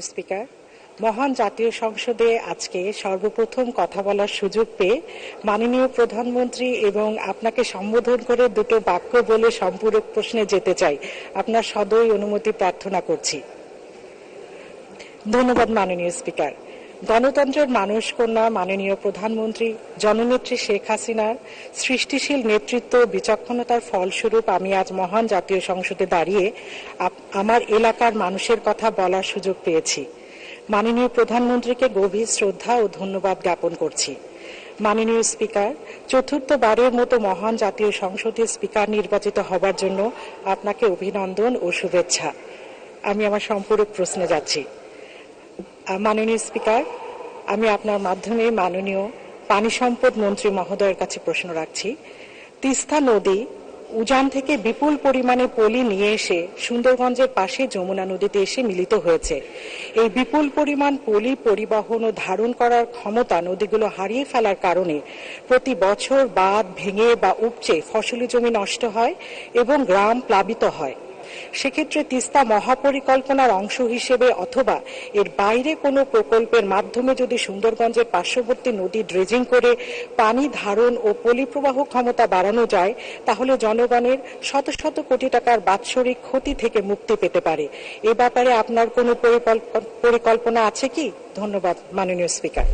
Speaker মহান জাতীয় সংসদে আজকে সর্বপ্রথম কথা বলার সুযোগ পেয়ে মাননীয় প্রধানমন্ত্রী এবং আপনাকে সম্বোধন করে দুটো বাক্য বলে সম্পূরক প্রশ্নে যেতে চাই। আপনার সদয় অনুমতি প্রার্থনা করছি। ধন্যবাদ মাননীয় স্পিকার গণতন্ত্রের মানুষ কন্যা মাননীয় প্রধানমন্ত্রী জননেত্রী শেখ হাসিনার সৃষ্টিশীল নেতৃত্ব বিচক্ষণতার ফলস্বরূপ আমি আজ মহান জাতীয় সংসদে দাঁড়িয়ে আমার এলাকার মানুষের কথা বলার সুযোগ পেয়েছি। মাননীয় প্রধানমন্ত্রীকে গভীর শ্রদ্ধা ও ধন্যবাদ জ্ঞাপন করছি। মাননীয় স্পিকার, চতুর্থবারের মতো মহান জাতীয় সংসদের স্পিকার নির্বাচিত হবার জন্য আপনাকে অভিনন্দন ও শুভেচ্ছা। আমি আমার সম্পূরক প্রশ্নে যাচ্ছি। মাননীয় স্পিকার, আমি আপনার মাধ্যমে মাননীয় পানি সম্পদ মন্ত্রী মহোদয়ের কাছে প্রশ্ন রাখছি। তিস্তা নদী উজান থেকে বিপুল পরিমাণে পলি নিয়ে এসে সুন্দরগঞ্জের পাশে যমুনা নদীতে এসে মিলিত হয়েছে। এই বিপুল পরিমাণ পলি পরিবহন ও ধারণ করার ক্ষমতা নদীগুলো হারিয়ে ফেলার কারণে প্রতি বছর বাঁধ ভেঙে বা উপচে ফসলি জমি নষ্ট হয় এবং গ্রাম প্লাবিত হয়। সেক্ষেত্রে তিস্তা মহাপরিকল্পনার অংশ হিসেবে অথবা এর বাইরে কোনো প্রকল্পের মাধ্যমে যদি সুন্দরগঞ্জের পার্শ্ববর্তী নদী ড্রেজিং করে পানি ধারণ ও পলিপ্রবাহ ক্ষমতা বাড়ানো যায়, তাহলে জনগণের শত শত কোটি টাকার বাৎসরিক ক্ষতি থেকে মুক্তি পেতে পারে। এ ব্যাপারে আপনার কোনো পরিকল্পনা আছে কি? ধন্যবাদ, মাননীয় স্পিকার।